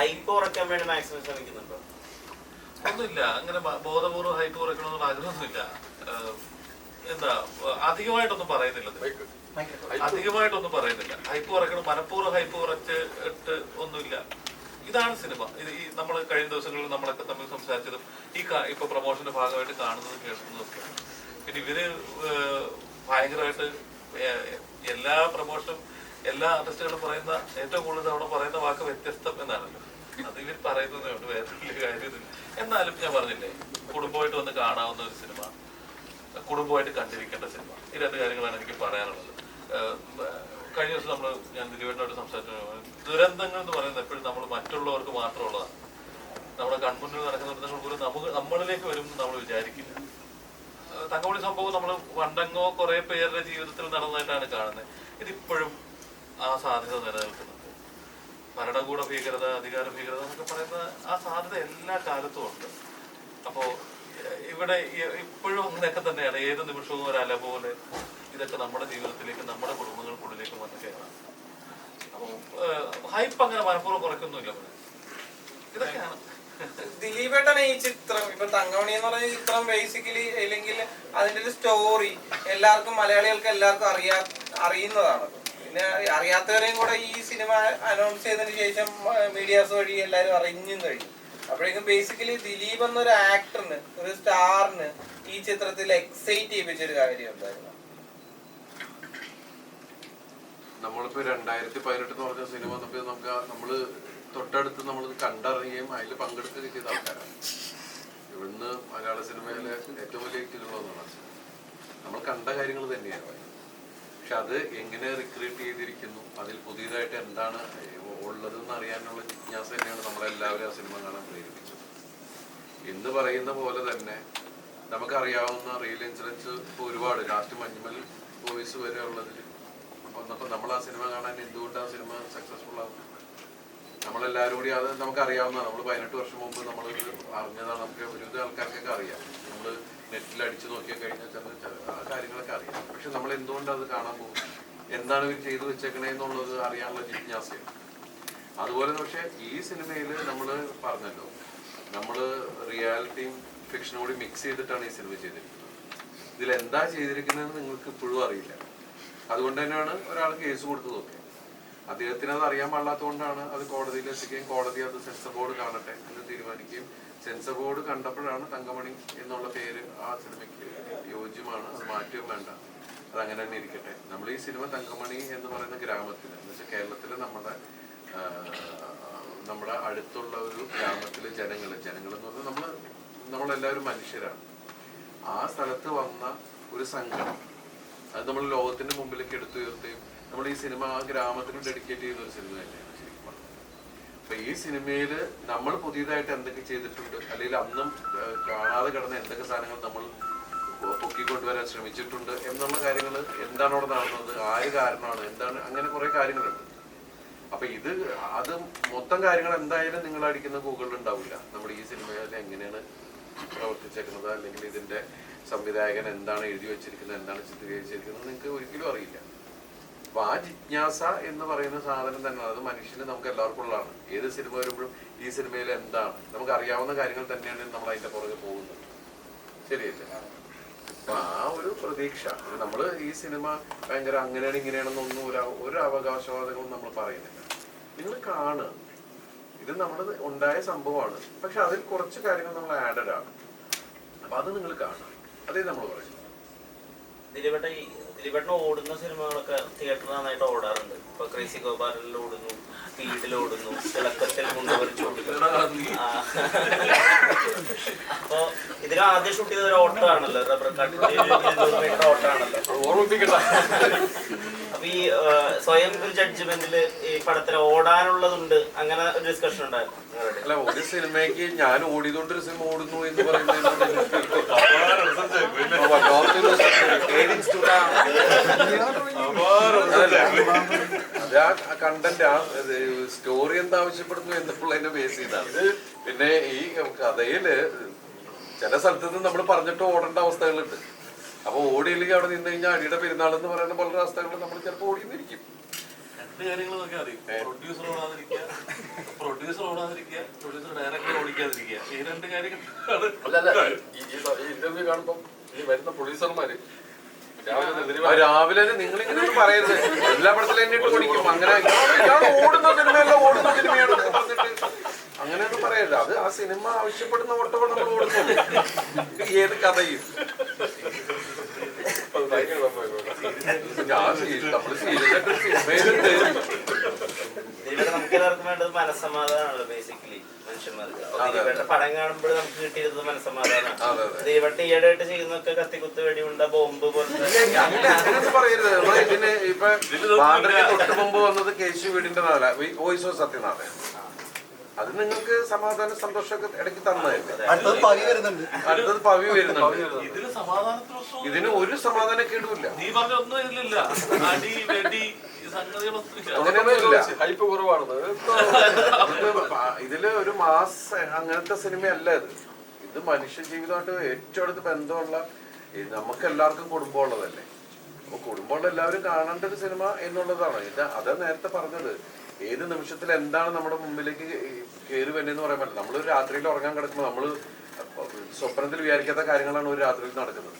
Hype കുറയ്ക്കാൻ വേണ്ടി maximum ശ്രമിക്കുന്നുണ്ടോ? ഒന്നുമില്ല. അങ്ങനെ ബോധപൂർവം ഹൈപ്പ് കുറയ്ക്കണമെന്നുള്ള ആഗ്രഹമൊന്നുമില്ല. എന്താ അധികമായിട്ടൊന്നും പറയുന്നില്ല. അധികമായിട്ടൊന്നും പറയുന്നില്ല. ഹൈപ്പ് കുറയ്ക്കണം മനഃപൂർവം ഹൈപ്പ് കുറച്ചിട്ട് ഒന്നുമില്ല. ഇതാണ് സിനിമ. ഇത് ഈ നമ്മൾ കഴിഞ്ഞ ദിവസങ്ങളിൽ നമ്മളൊക്കെ തമ്മിൽ സംസാരിച്ചതും ഈ ഇപ്പൊ പ്രൊമോഷന്റെ ഭാഗമായിട്ട് കാണുന്നതും കേൾക്കുന്നതും ഒക്കെ. പിന്നെ ഇവർ ഭയങ്കരമായിട്ട് എല്ലാ പ്രൊമോഷനും എല്ലാ ആർട്ടിസ്റ്റുകളും പറയുന്ന ഏറ്റവും കൂടുതൽ അവിടെ പറയുന്ന വാക്ക് വ്യത്യസ്തം എന്നാണല്ലോ. അത് ഇവർ പറയുന്നതേ ഉണ്ട് വേറെ വലിയ കാര്യമില്ല. എന്നാലും ഞാൻ പറഞ്ഞില്ലേ കുടുംബമായിട്ട് വന്ന് കാണാവുന്ന ഒരു സിനിമ കുടുംബമായിട്ട് കണ്ടിരിക്കേണ്ട സിനിമ. ഈ രണ്ട് കാര്യങ്ങളാണ് എനിക്ക് പറയാനുള്ളത്. കഴിഞ്ഞ ദിവസം നമ്മൾ ഞാൻ ദിലീപേട്ടനോട് സംസാരിച്ചു. ദുരന്തങ്ങൾ എന്ന് പറയുന്നത് എപ്പോഴും നമ്മൾ മറ്റുള്ളവർക്ക് മാത്രമുള്ളതാണ്. നമ്മുടെ കൺമുന്നിൽ നടക്കുന്ന ദുരന്തങ്ങൾ പോലും നമുക്ക് നമ്മളിലേക്ക് വരും നമ്മൾ വിചാരിക്കില്ല. തങ്കമണി സംഭവം നമ്മൾ പണ്ടങ്ങോ കുറെ പേരുടെ ജീവിതത്തിൽ നടന്നതായിട്ടാണ് കാണുന്നത്. ഇതിപ്പോഴും ആ സാധ്യത നിലനിൽക്കുന്നുണ്ട്. ഭരണകൂട ഭീകരത അധികാര ഭീകരത എന്നൊക്കെ പറയുന്ന ആ സാധ്യത എല്ലാ കാലത്തും ഉണ്ട്. അപ്പോ ഇവിടെ ഇപ്പോഴും അങ്ങനെയൊക്കെ തന്നെയാണ്. ഏത് നിമിഷവും ഒരു അല പോലെ ഇതൊക്കെ നമ്മുടെ ജീവിതത്തിലേക്ക് നമ്മുടെ കുടുംബങ്ങൾക്കുള്ളിലേക്ക് വന്ന് കയറാം. അപ്പൊ ഹൈപ്പ് അങ്ങനെ മനഃപൂർവം കുറയ്ക്കൊന്നുമില്ല. ഇതൊക്കെയാണ്. ദിലീപേട്ടൻ ഈ ചിത്രം ഇപ്പൊ തങ്കമണി എന്ന് പറഞ്ഞ ചിത്രം ബേസിക്കലി അല്ലെങ്കിൽ അതിന്റെ ഒരു സ്റ്റോറി എല്ലാവർക്കും മലയാളികൾക്ക് എല്ലാവർക്കും അറിയാ അറിയുന്നതാണ്. പിന്നെ അറിയാത്തവരെയും കൂടെ ഈ സിനിമ അനൗൺസ് ചെയ്തതിന് ശേഷം മീഡിയാസ് വഴി എല്ലാവരും അറിഞ്ഞും കഴിഞ്ഞു. അപ്പോഴേക്കും ബേസിക്കലി ദിലീപ് എന്നൊരു ആക്ടറിന് ഒരു സ്റ്റാറിന് ഈ ചിത്രത്തിൽ എക്സൈറ്റ് ചെയ്യിപ്പിച്ച ഒരു കാര്യം ഉണ്ടായിരുന്നു. നമ്മളിപ്പോ രണ്ടായിരത്തി പതിനെട്ട് എന്ന് പറഞ്ഞ സിനിമ വന്നപ്പോ നമുക്ക് നമ്മൾ തൊട്ടടുത്ത് നമ്മൾ കണ്ടറിയുകയും അതിൽ പങ്കെടുക്കുകയും ചെയ്ത ആൾക്കാരാണ്. ഇവിടുന്ന് മലയാള സിനിമയിലെ ഏറ്റവും വലിയ ഹിറ്റുകളൊന്നാണ് നമ്മൾ കണ്ട കാര്യങ്ങൾ തന്നെയാണ്. പക്ഷെ അത് എങ്ങനെ റിക്രൂട്ട് ചെയ്തിരിക്കുന്നു? അതിൽ പുതിയതായിട്ട് എന്താണ് ഉള്ളതെന്ന് അറിയാനുള്ള ജിജ്ഞാസ തന്നെയാണ് നമ്മളെല്ലാവരും ആ സിനിമ കാണാൻ പ്രേരിപ്പിച്ചത്. എന്ന് പറയുന്ന പോലെ തന്നെ നമുക്കറിയാവുന്ന റിയൽ ഇൻഷുറൻസ് ഇപ്പോൾ ഒരുപാട്. ലാസ്റ്റ് മഞ്ഞുമൽ വോയിസ് വരെ ഉള്ളതിൽ. വന്നപ്പോൾ നമ്മൾ ആ സിനിമ കാണാൻ എന്തുകൊണ്ട് ആ സിനിമ സക്സസ്ഫുൾ ആവും നമ്മളെല്ലാവരും കൂടി അത് നമുക്കറിയാവുന്നതാണ്. നമ്മൾ പതിനെട്ട് വർഷം മുമ്പ് നമ്മൾ അറിഞ്ഞതാണ്. നമുക്ക് ഒരുവിധ ആൾക്കാർക്കൊക്കെ അറിയാം. നമ്മൾ നെറ്റിൽ അടിച്ചു നോക്കിയാൽ കഴിഞ്ഞാൽ ആ കാര്യങ്ങളൊക്കെ അറിയാം. പക്ഷെ നമ്മൾ എന്തുകൊണ്ട് അത് കാണാൻ പോകും? എന്താണ് ഇവർ ചെയ്തു വെച്ചേക്കണേ എന്നുള്ളത് അറിയാനുള്ള ജിജ്ഞാസയാണ്. അതുപോലെ പക്ഷെ ഈ സിനിമയിൽ നമ്മൾ പറഞ്ഞല്ലോ നമ്മൾ റിയാലിറ്റിയും ഫിക്ഷനും കൂടി മിക്സ് ചെയ്തിട്ടാണ് ഈ സിനിമ ചെയ്തിരിക്കുന്നത്. ഇതിൽ എന്താ ചെയ്തിരിക്കുന്നതെന്ന് നിങ്ങൾക്ക് ഇപ്പോഴും അറിയില്ല. അതുകൊണ്ട് തന്നെയാണ് ഒരാൾ കേസ് കൊടുത്തതൊക്കെ. അദ്ദേഹത്തിന് അത് അറിയാൻ പാടില്ലാത്തതുകൊണ്ടാണ് അത് കോടതിയിൽ എത്തിക്കുകയും കോടതി അത് സെൻസർ ബോർഡ് കാണട്ടെ എന്ന് തീരുമാനിക്കുകയും സെൻസർ ബോർഡ് കണ്ടപ്പോഴാണ് തങ്കമണി എന്നുള്ള പേര് ആ സിനിമയ്ക്ക് യോജ്യമാണ്. അത് മാറ്റുകയും വേണ്ട. അത് അങ്ങനെ തന്നെ ഇരിക്കട്ടെ. നമ്മൾ ഈ സിനിമ തങ്കമണി എന്ന് പറയുന്ന ഗ്രാമത്തിൽ എന്ന് വെച്ചാൽ കേരളത്തിലെ നമ്മുടെ നമ്മുടെ അടുത്തുള്ള ഒരു ഗ്രാമത്തിലെ ജനങ്ങൾ ജനങ്ങൾ എന്ന് പറഞ്ഞാൽ നമ്മൾ നമ്മളെല്ലാവരും മനുഷ്യരാണ്. ആ സ്ഥലത്ത് വന്ന ഒരു സംഘം അത് നമ്മൾ ലോകത്തിന്റെ മുമ്പിലേക്ക് എടുത്തുയർത്തുകയും നമ്മൾ ഈ സിനിമ ആ ഗ്രാമത്തിന് ഡെഡിക്കേറ്റ് ചെയ്യുന്ന ഒരു സിനിമ തന്നെയാണ് അപ്പൊ ഈ സിനിമയിൽ നമ്മൾ പുതിയതായിട്ട് എന്തൊക്കെ ചെയ്തിട്ടുണ്ട് അല്ലെങ്കിൽ അന്നും കാണാതെ കിടന്ന എന്തൊക്കെ സാധനങ്ങൾ നമ്മൾ പൊക്കിക്കൊണ്ടുവരാൻ ശ്രമിച്ചിട്ടുണ്ട് എന്നുള്ള കാര്യങ്ങൾ എന്താണ് അവിടെ നടന്നത്? ആര് കാരണമാണ്? എന്താണ്? അങ്ങനെ കുറെ കാര്യങ്ങളുണ്ട്. അപ്പൊ ഇത് അത് മൊത്തം കാര്യങ്ങൾ എന്തായാലും നിങ്ങൾ അടിക്കുന്ന ഗൂഗിളിൽ ഉണ്ടാവില്ല. നമ്മുടെ ഈ സിനിമയിൽ എങ്ങനെയാണ് പ്രവർത്തിച്ചേക്കുന്നത്? അല്ലെങ്കിൽ ഇതിന്റെ സംവിധായകൻ എന്താണ് എഴുതി വെച്ചിരിക്കുന്നത്? എന്താണ് ചിത്രീകരിച്ചിരിക്കുന്നത്? നിങ്ങൾക്ക് ഒരിക്കലും അറിയില്ല. അപ്പൊ ആ ജിജ്ഞാസ എന്ന് പറയുന്ന സാധനം തന്നെ അത് മനുഷ്യന് നമുക്ക് എല്ലാവർക്കും ഉള്ളതാണ്. ഏത് സിനിമ വരുമ്പോഴും ഈ സിനിമയിൽ എന്താണ്? നമുക്ക് അറിയാവുന്ന കാര്യങ്ങൾ തന്നെയാണ് നമ്മൾ അതിന്റെ പുറകെ പോകുന്നത്. ശരിയല്ലേ? അപ്പൊ ആ ഒരു പ്രതീക്ഷ. നമ്മൾ ഈ സിനിമ ഭയങ്കര അങ്ങനെയാണ് ഇങ്ങനെയാണെന്നൊന്നും ഒരു ഒരു അവകാശവാദങ്ങളും നമ്മൾ പറയുന്നില്ല. നിങ്ങൾ കാണുക. ഇത് നമ്മൾ ഉണ്ടായ സംഭവമാണ്. പക്ഷെ അതിൽ കുറച്ച് കാര്യങ്ങൾ നമ്മൾ ആഡഡ് ആണ്. അപ്പൊ അത് നിങ്ങൾ കാണുക. അതേ നമ്മൾ പറയുന്നത് ദിലീപേട്ട ഈ ദിലീപേട്ടൻ ഓടുന്ന സിനിമകളൊക്കെ തിയേറ്ററിൽ നന്നായിട്ട് ഓടാറുണ്ട്. ഇപ്പൊ ക്രേസി ഗോപാലിൽ ഓടുന്നു. സ്പീഡിൽ ഓടുന്നു തിളക്കത്തിൽ ആ. അപ്പൊ ഇതിന് ആദ്യം ഷൂട്ട് ചെയ്ത ഒരു ഓട്ടോ ആണല്ലോ. റബ്ബർ കാട്ടിന്റെ ഓട്ടോ ആണല്ലോ. അപ്പൊ ഈ സ്വയം ഒരു ജഡ്ജ്മെന്റിൽ ഈ പടത്തിൽ ഓടാനുള്ളതുണ്ട്. അങ്ങനെ ഒരു ഡിസ്കഷൻ ഉണ്ടായിരുന്നു അല്ല ഒരു സിനിമയ്ക്ക് ഞാൻ ഓടിയതുകൊണ്ട് ഒരു സിനിമ ഓടുന്നു എന്ന് പറയുന്നതിനോട് അത് ആ കണ്ടന്റ് ആ സ്റ്റോറി എന്താവശ്യപ്പെടുന്നു എന്നുള്ളതിനെ ബേസ് ചെയ്താണ്. പിന്നെ ഈ കഥയിൽ ചില സ്ഥലത്ത് നിന്ന് നമ്മൾ പറഞ്ഞിട്ട് ഓടേണ്ട അവസ്ഥകളുണ്ട്. അപ്പൊ ഓടിയില്ലെങ്കിൽ അവിടെ നിന്ന് കഴിഞ്ഞാൽ അടിയുടെ പെരുന്നാൾ എന്ന് പറയുന്ന പല അവസ്ഥകളും നമ്മൾ ചിലപ്പോൾ ഓടിയെന്നിരിക്കും രണ്ട് കാര്യങ്ങൾ നോക്കിയാൽ മതി. പ്രൊഡ്യൂസർ ഓടാതിരിക്കുക പ്രൊഡ്യൂസർ ഓടാതിരിക്കുക പ്രൊഡ്യൂസർ ഡയറക്ടർ ഓടിക്കാതിരിക്കുക. ഈ രണ്ട് കാര്യങ്ങളാണ് ഈ ഇന്റർവ്യൂ കാണുമ്പോൾ ഈ വരുന്ന പ്രൊഡ്യൂസർമാര് രാവിലെ നിങ്ങളിങ്ങനെ എതിര് ആ രാവിലെ നിങ്ങൾ ഇങ്ങനെ ഒന്നും പറയരുത്. എല്ലാ പടത്തിലും എന്നെ ഇട്ട് കുടിക്കും അങ്ങനെ ഓടുന്ന സിനിമയല്ല ഓടുന്ന സിനിമയാണ് അങ്ങനെയൊന്നും പറയരുത്. അത് ആ സിനിമ ആവശ്യപ്പെടുന്ന ഓട്ടങ്ങൾ നമ്മൾ ഓടുന്നു ഏത് കഥയും? ഞാൻ സിനിമയിലുണ്ട്. ദിലീപേട്ട നമുക്ക് എല്ലാവർക്കും വേണ്ടത് മനസ്സമാധാനമാണല്ലോ ബേസിക്കലി മനുഷ്യന്മാർക്ക് ദിലീപേട്ട പടം കാണുമ്പോൾ നമുക്ക് കിട്ടിയിരുന്നത് മനസ്സമാധാനമാണ്. ദൈവട്ടെ ഈയിടെയായിട്ട് ചെയ്യുന്നൊക്കെ കത്തിക്കുത്ത് വെടിയുണ്ട ബോംബ് പോലത്തെ അങ്ങനെ അങ്ങനെയൊന്നും പറയരുത്. നമ്മൾ ഇതിന് ഇപ്പൊ മാതൃക തൊട്ട് മുമ്പ് വന്നത് കേശു വീടിന്റെ നാള വോയിസ് ഓഫ് സത്യനാഥൻ അത് നിങ്ങൾക്ക് സമാധാന സന്തോഷമൊക്കെ ഇടയ്ക്ക് തന്നതല്ലേ? അടുത്തത് പവി വരുന്നുണ്ട്. ഇതിന് ഒരു സമാധാന കേടുമില്ല. നീ പറഞ്ഞ ഒന്നും ഇതിലില്ല. അങ്ങനെയൊന്നുമില്ല. ഹൈപ്പ് കുറവാണെന്ന്. ഇതിൽ ഒരു മാസ് അങ്ങനത്തെ സിനിമയല്ല ഇത്. ഇത് മനുഷ്യ ജീവിതമായിട്ട് ഏറ്റവും അടുത്ത് ബന്ധമുള്ള നമുക്ക് എല്ലാവർക്കും കുടുംബമുള്ളതല്ലേ. അപ്പൊ കുടുംബമുള്ള എല്ലാവരും കാണേണ്ട ഒരു സിനിമ എന്നുള്ളതാണ്. ഇത് അതാ നേരത്തെ പറഞ്ഞത്. ഏത് നിമിഷത്തിൽ എന്താണ് നമ്മുടെ മുമ്പിലേക്ക് കയറി വരുന്നതെന്ന് പറയാൻ പറ്റില്ല. നമ്മളൊരു രാത്രിയിൽ ഉറങ്ങാൻ കിടക്കുമ്പോൾ നമ്മൾ സ്വപ്നത്തിൽ വിചാരിക്കാത്ത കാര്യങ്ങളാണ് ഒരു രാത്രിയിൽ നടക്കുന്നത്.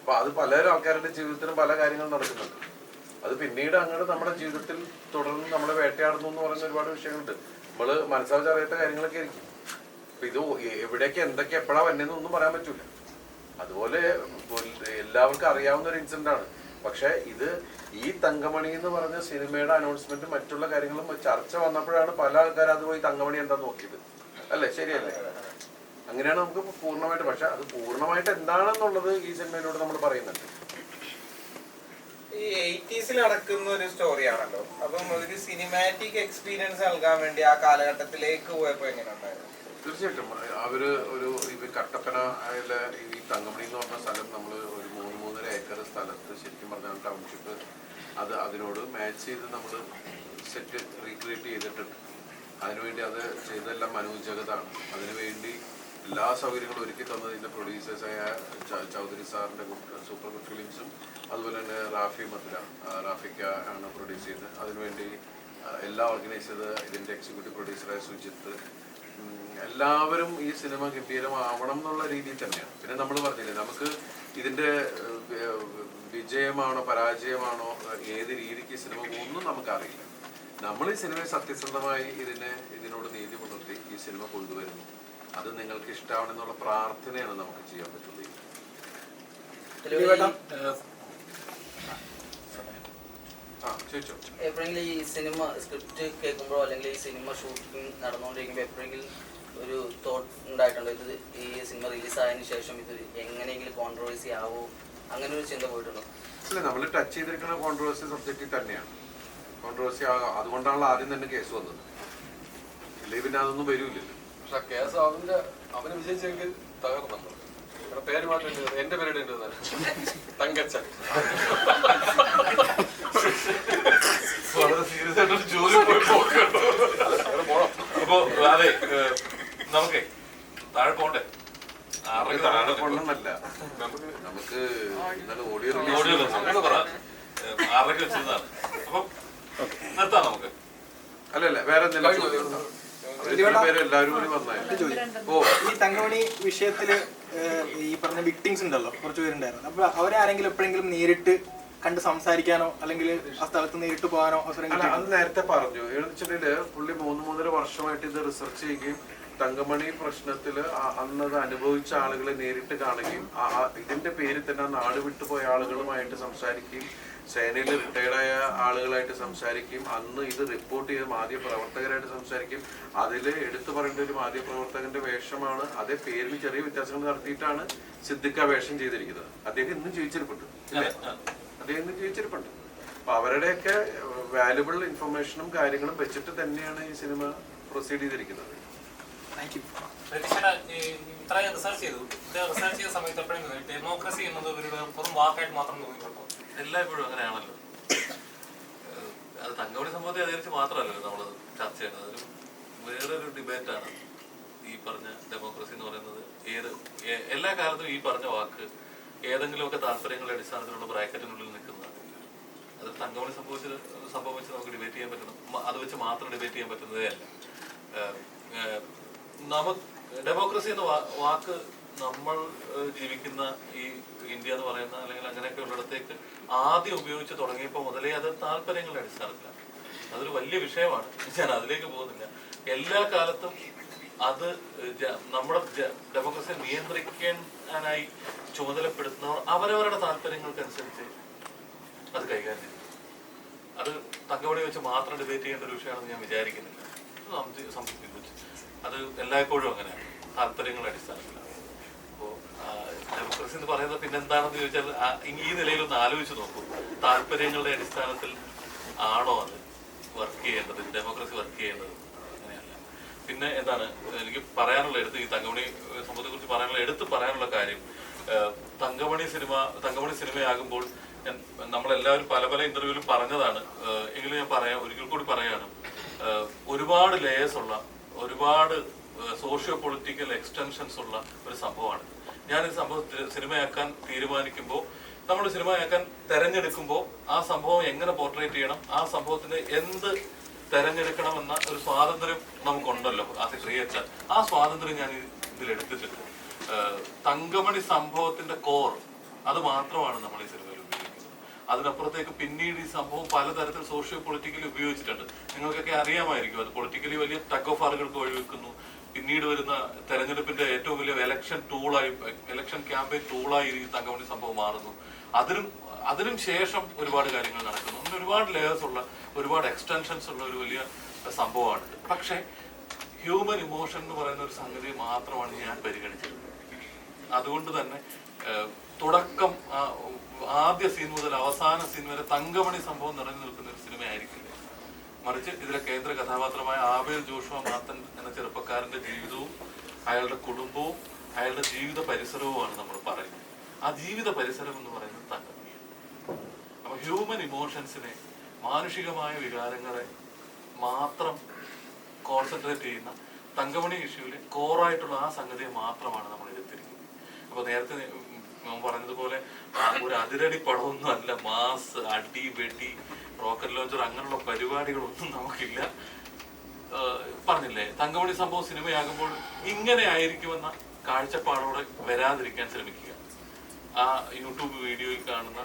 അപ്പൊ അത് പല ആൾക്കാരുടെ ജീവിതത്തിലും പല കാര്യങ്ങളും നടക്കുന്നുണ്ട്. അത് പിന്നീട് അങ്ങോട്ട് നമ്മുടെ ജീവിതത്തിൽ തുടർന്ന് നമ്മളെ വേട്ടയാടുന്നു എന്ന് പറയുന്ന ഒരുപാട് വിഷയങ്ങളുണ്ട്. നമ്മൾ മനസ്സാവിച്ചറിയാത്ത കാര്യങ്ങളൊക്കെ ആയിരിക്കും. അപ്പൊ ഇത് എവിടെയൊക്കെ എന്തൊക്കെ എപ്പോഴാ വന്നതെന്ന് ഒന്നും പറയാൻ പറ്റൂല. അതുപോലെ എല്ലാവർക്കും അറിയാവുന്ന ഒരു ഇൻസിഡന്റ് ആണ്. പക്ഷെ ഇത് ഈ തങ്കമണി എന്ന് പറഞ്ഞ സിനിമയുടെ അനൗൺസ്മെന്റ് മറ്റുള്ള കാര്യങ്ങളും ചർച്ച വന്നപ്പോഴാണ് പല ആൾക്കാരും അത് പോയി തങ്കമണി എന്താ നോക്കിയത്. അല്ലേ? ശരിയല്ലേ? അങ്ങനെയാണ് നമുക്ക് പൂർണമായിട്ട് പക്ഷെ അത് പൂർണമായിട്ട് എന്താണെന്നുള്ളത് ഈ സിനിമയിലൂടെ നമ്മൾ പറയുന്നുണ്ട്. ഈ എയ്റ്റീസിൽ നടക്കുന്ന ഒരു സ്റ്റോറിയാണല്ലോ അപ്പം ഒരു സിനിമാറ്റിക് എക്സ്പീരിയൻസ് നൽകാൻ വേണ്ടി ആ കാലഘട്ടത്തിലേക്ക് പോയപ്പോ എങ്ങനെ ഉണ്ടായിരുന്നു തീർച്ചയായിട്ടും. അവർ ഒരു കട്ടപ്പന ഈ തങ്കമണി എന്ന് പറഞ്ഞ സ്ഥലം നമ്മൾ ഒരു മൂന്ന് മൂന്നര ഏക്കർ സ്ഥലത്ത് ശരിക്കും പറഞ്ഞാൽ ടൗൺഷിപ്പ് അത് അതിനോട് മാച്ച് ചെയ്ത് നമ്മൾ സെറ്റ് റീക്രിയേറ്റ് ചെയ്തിട്ടുണ്ട്. അതിനുവേണ്ടി അത് ചെയ്തതെല്ലാം മനോജകതാണ് അതിനുവേണ്ടി എല്ലാ സൗകര്യങ്ങളും ഒരുക്കി തന്നത് ഇതിന്റെ പ്രൊഡ്യൂസേഴ്സായ ചൗധരി സാറിന്റെ സൂപ്പർ ഗുഡ് ഫിലിംസും അതുപോലെ തന്നെ റാഫി മധുര റാഫിക്ക ആണ് പ്രൊഡ്യൂസ് ചെയ്തത് അതിനുവേണ്ടി എല്ലാ ഓർഗനൈസ് ചെയ്ത് ഇതിന്റെ എക്സിക്യൂട്ടീവ് പ്രൊഡ്യൂസറായ സുജിത്ത് എല്ലാവരും ഈ സിനിമ ഗംഭീരമാവണം എന്നുള്ള രീതിയിൽ തന്നെയാണ്. പിന്നെ നമ്മൾ പറഞ്ഞില്ലേ നമുക്ക് ഇതിന്റെ വിജയമാണോ പരാജയമാണോ ഏത് രീതിക്ക് സിനിമ ഒന്നും നമുക്കറിയില്ല. നമ്മൾ ഈ സിനിമയെ സത്യസന്ധമായി ഇതിനെ ഇതിനോട് നീതി പുലർത്തി ഈ സിനിമ കൊണ്ടുവരുന്നു. അത് നിങ്ങൾക്ക് ഇഷ്ടമാണെന്നുള്ള പ്രാർത്ഥനയാണ് നമുക്ക് ചെയ്യാൻ പറ്റുള്ളൂ എപ്പോഴെങ്കിലും ഈ സിനിമ സ്ക്രിപ്റ്റ് കേൾക്കുമ്പോഴോ അല്ലെങ്കിൽ ഈ സിനിമ ഷൂട്ടിംഗ് നടന്നുകൊണ്ടിരിക്കുമ്പോൾ എപ്പോഴെങ്കിലും ഒരു തോട്ട് ഉണ്ടായിട്ടുണ്ടോ? ഇത് ഈ സിനിമ റിലീസായതിനു ശേഷം ഇത് എങ്ങനെയെങ്കിലും കോൺട്രവേഴ്സി ആവോ? അങ്ങനെ ഒരു ചിന്ത പോയിട്ടുണ്ടോ? ഇല്ല നമ്മൾ ടച്ച് ചെയ്തിരിക്കുന്ന കോൺട്രവേഴ്സി സബ്ജക്റ്റിൽ തന്നെയാണ്. കോൺട്രവേഴ്സി അതുകൊണ്ടാണല്ലോ ആദ്യം തന്നെ കേസ് വന്നത്. ഇല്ലെങ്കിൽ പിന്നെ അതൊന്നും വരൂലല്ലോ പക്ഷെ കേസ് അവന്റെ അവന് വിജയിച്ചെങ്കിൽ തകർന്നു. നമ്മൾ പേര് മാത്രം എന്റെ പേരുടെ തങ്കച്ചൻ. വളരെ സീരിയസ് ആയിട്ടൊരു ജോലി പോയി പോക്കണ്ടോ? അപ്പൊ അതെ നമുക്കേ താഴെ പോണ്ടേ ആറരയ്ക്ക് താഴെ താഴെ നമുക്ക് നമുക്ക് ഇന്നലെ ഓഡിയോ ഓഡിയോ റിലീസ് അങ്ങനെ പറ. ഏഹ്, ആറരയ്ക്ക് വെച്ചിരുന്നതാണ് അപ്പൊ നിർത്താം നമുക്ക്. അല്ല അല്ല വേറെ എന്തെങ്കിലും ചോദ്യം ഉണ്ടോ? ഓ. ഈ തങ്കമണി വിഷയത്തിൽ ഈ പറഞ്ഞ വിക്ടിങ്സ് ഉണ്ടല്ലോ കുറച്ച് പേരുണ്ടായിരുന്നു. അപ്പൊ അവരാരെങ്കിലും എപ്പോഴെങ്കിലും നേരിട്ട് കണ്ട് സംസാരിക്കാനോ അല്ലെങ്കിൽ ആ സ്ഥലത്ത് നേരിട്ട് പോകാനോ അവസരം അല്ല അത് നേരത്തെ പറഞ്ഞു. എന്ന് വെച്ചിട്ടുണ്ടെങ്കിൽ പുള്ളി മൂന്ന് മൂന്നര വർഷമായിട്ട് ഇത് റിസർച്ച് ചെയ്യുകയും തങ്കമണി പ്രശ്നത്തിൽ അന്ന് അന്നത് അനുഭവിച്ച ആളുകളെ നേരിട്ട് കാണുകയും ഇതിന്റെ പേരിൽ തന്നെ ആ നാട് വിട്ടുപോയ ആളുകളുമായിട്ട് സംസാരിക്കുകയും സേനയിൽ റിട്ടയർഡായ ആളുകളായിട്ട് സംസാരിക്കും. അന്ന് ഇത് റിപ്പോർട്ട് ചെയ്ത മാധ്യമ പ്രവർത്തകരായിട്ട് സംസാരിക്കും. അതിൽ എടുത്തു പറയേണ്ട ഒരു മാധ്യമ പ്രവർത്തകന്റെ വേഷമാണ്. അതേ പേരിൽ ചെറിയ വ്യത്യാസങ്ങൾ നടത്തിയിട്ടാണ് സിദ്ദിഖ വേഷം ചെയ്തിരിക്കുന്നത്. അദ്ദേഹം ഇന്നും ജീവിച്ചിരിപ്പുണ്ട്? അദ്ദേഹം ഇന്നും ജീവിച്ചിരിപ്പുണ്ട്. അപ്പൊ അവരുടെയൊക്കെ വാല്യുബിൾ ഇൻഫർമേഷനും കാര്യങ്ങളും വെച്ചിട്ട് തന്നെയാണ് ഈ സിനിമ പ്രൊസീഡ് ചെയ്തിരിക്കുന്നത്. ഇത്രയും റിസർച്ച് ചെയ്തു. ഇത് റിസർച്ച് ചെയ്ത സമയത്ത് എപ്പോഴും ഡെമോക്രസി എന്നത് ഒരു വെറും വാക്കായിട്ട് മാത്രം തോന്നിയിട്ടുണ്ടോ എല്ലായ്പ്പോഴും അങ്ങനെയാണല്ലോ. അത് തങ്കമണി സംഭവത്തെ അധികരിച്ച് മാത്രമല്ലല്ലോ നമ്മൾ ചർച്ച ചെയ്യുന്നത്. അതൊരു വേറൊരു ഡിബേറ്റാണ്. ഈ പറഞ്ഞ ഡെമോക്രസി എന്ന് പറയുന്നത് ഏത് എല്ലാ കാലത്തും ഈ പറഞ്ഞ വാക്ക് ഏതെങ്കിലുമൊക്കെ താല്പര്യങ്ങളുടെ അടിസ്ഥാനത്തിലുള്ള ബ്രാക്കറ്റിനുള്ളിൽ നിൽക്കുന്നതാണ്. അത് തങ്കമണി സംഭവിച്ചത് സംഭവിച്ച് നമുക്ക് ഡിബേറ്റ് ചെയ്യാൻ പറ്റുന്ന അത് വെച്ച് മാത്രം ഡിബേറ്റ് ചെയ്യാൻ പറ്റുന്നതേ അല്ല. നമുക്ക് ഡെമോക്രസി എന്ന വാക്ക് നമ്മൾ ജീവിക്കുന്ന ഈ ഇന്ത്യ എന്ന് പറയുന്ന അല്ലെങ്കിൽ അങ്ങനെയൊക്കെ ഉള്ളിടത്തേക്ക് ആദ്യം ഉപയോഗിച്ച് തുടങ്ങിയപ്പോൾ മുതലേ അത് താല്പര്യങ്ങളുടെ അടിസ്ഥാനത്തിലാണ്. അതൊരു വലിയ വിഷയമാണ്. ഞാൻ അതിലേക്ക് പോകുന്നില്ല. എല്ലാ കാലത്തും അത് നമ്മുടെ ഡെമോക്രസി നിയന്ത്രിക്കാനായി ചുമതലപ്പെടുത്തുന്നവർ അവരവരുടെ താല്പര്യങ്ങൾക്കനുസരിച്ച് അത് കൈകാര്യം ചെയ്യും. അത് തങ്കവടി വെച്ച് മാത്രം ഡിബേറ്റ് ചെയ്യേണ്ട ഒരു വിഷയമാണെന്ന് ഞാൻ വിചാരിക്കുന്നില്ല. which അത് എല്ലായ്പ്പോഴും അങ്ങനെയാണ് താല്പര്യങ്ങളുടെ അടിസ്ഥാനത്തിലാണ്. അപ്പോൾ ഡെമോക്രസി എന്ന് പറയുന്നത് പിന്നെ എന്താണെന്ന് ചോദിച്ചാൽ ഈ- നിലയിൽ നിലയിലൊന്ന് ആലോചിച്ച് നോക്കൂ. താല്പര്യങ്ങളുടെ അടിസ്ഥാനത്തിൽ ആണോ അത് വർക്ക് ചെയ്യേണ്ടത്? ഡെമോക്രസി വർക്ക് ചെയ്യേണ്ടത്? അങ്ങനെയല്ല. പിന്നെ എന്താണ് എനിക്ക് പറയാനുള്ള എടുത്ത് ഈ തങ്കമണി സംഭവത്തെ കുറിച്ച് പറയാനുള്ള എടുത്ത് പറയാനുള്ള കാര്യം തങ്കമണി സിനിമ തങ്കമണി സിനിമയാകുമ്പോൾ നമ്മളെല്ലാവരും പല പല ഇന്റർവ്യൂവിലും പറഞ്ഞതാണ്. എങ്കിലും ഞാൻ പറയാം ഒരിക്കൽ കൂടി പറയാണ്. ഒരുപാട് ലേയേഴ്സ് ഉള്ള ഒരുപാട് സോഷ്യോ പൊളിറ്റിക്കൽ എക്സ്റ്റൻഷൻസ് ഉള്ള ഒരു സംഭവമാണ്. ഞാൻ ഈ സംഭവം സിനിമയാക്കാൻ തീരുമാനിക്കുമ്പോൾ നമ്മൾ സിനിമയാക്കാൻ തെരഞ്ഞെടുക്കുമ്പോൾ ആ സംഭവം എങ്ങനെ പോർട്രേറ്റ് ചെയ്യണം ആ സംഭവത്തിന് എന്ത് തെരഞ്ഞെടുക്കണമെന്ന ഒരു സ്വാതന്ത്ര്യം നമുക്കുണ്ടല്ലോ ആ എ ക്രിയേറ്റർ. ആ സ്വാതന്ത്ര്യം ഞാൻ ഇതിൽ എടുത്തിട്ടുണ്ട് തങ്കമണി സംഭവത്തിന്റെ കോർ അത് മാത്രമാണ് നമ്മൾ ഈ സിനിമയിൽ അതിനപ്പുറത്തേക്ക് പിന്നീട് ഈ സംഭവം പലതരത്തിൽ സോഷ്യോ പൊളിറ്റിക്കലി ഉപയോഗിച്ചിട്ടുണ്ട്. നിങ്ങൾക്കൊക്കെ അറിയാമായിരിക്കും അത് പൊളിറ്റിക്കലി വലിയ ടഗ് ഓഫ് ആറുകൾക്ക് വഴിവെക്കുന്നു. പിന്നീട് വരുന്ന തെരഞ്ഞെടുപ്പിന്റെ ഏറ്റവും വലിയ എലക്ഷൻ ടൂളായി എലക്ഷൻ ക്യാമ്പയിൻ ടൂളായി ഈ തങ്കമണി സംഭവം മാറുന്നു. അതിനും അതിനും ശേഷം ഒരുപാട് കാര്യങ്ങൾ നടക്കുന്നു. അങ്ങനെ ഒരുപാട് ലേയേഴ്സ് ഉള്ള ഒരുപാട് എക്സ്റ്റൻഷൻസ് ഉള്ള ഒരു വലിയ സംഭവമാണ്. പക്ഷേ ഹ്യൂമൻ ഇമോഷൻ എന്ന് പറയുന്ന ഒരു സംഗതി മാത്രമാണ് ഞാൻ പരിഗണിച്ചത് അതുകൊണ്ട് തന്നെ തുടക്കം ആദ്യ സീൻ മുതൽ അവസാന സീൻ വരെ തങ്കമണി സംഭവം നിറഞ്ഞു നിൽക്കുന്ന ഒരു സിനിമയായിരിക്കില്ല മറിച്ച് ഇതിലെ കേന്ദ്ര കഥാപാത്രമായ ആബേൽ ജോഷുവ മാത്തൻ എന്ന ചെറുപ്പക്കാരന്റെ ജീവിതവും അയാളുടെ കുടുംബവും അയാളുടെ ജീവിത പരിസരവുമാണ് നമ്മൾ പറയുന്നത്. ആ ജീവിത പരിസരം എന്ന് പറയുന്നത് തങ്കമണിയാണ്. അപ്പൊ ഹ്യൂമൻ ഇമോഷൻസിനെ മാനുഷികമായ വികാരങ്ങളെ മാത്രം കോൺസെൻട്രേറ്റ് ചെയ്യുന്ന തങ്കമണി ഇഷ്യൂവിലെ കോറായിട്ടുള്ള ആ സംഗതിയെ മാത്രമാണ് നമ്മൾ എടുത്തിരിക്കുന്നത്. അപ്പൊ നേരത്തെ ഞാൻ പറഞ്ഞതുപോലെ ഒരു അതിരടി പടമൊന്നും അല്ല. മാസ് അടി വെടി റോക്കറ്റ് ലോഞ്ചർ അങ്ങനെയുള്ള പരിപാടികളൊന്നും നമുക്കില്ല. പറഞ്ഞില്ലേ തങ്കമണി സംഭവം സിനിമയാകുമ്പോൾ ഇങ്ങനെ ആയിരിക്കുമെന്ന കാഴ്ചപ്പാടോടെ വരാതിരിക്കാൻ ശ്രമിക്കുക. ആ യൂട്യൂബ് വീഡിയോയിൽ കാണുന്ന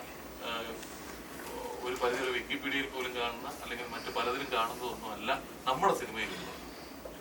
ഒരു പരിധി വിക്കിപീഡിയയിൽ പോലും കാണുന്ന അല്ലെങ്കിൽ മറ്റു പലതിലും കാണുന്നതൊന്നും അല്ല നമ്മുടെ സിനിമയിലുള്ളത്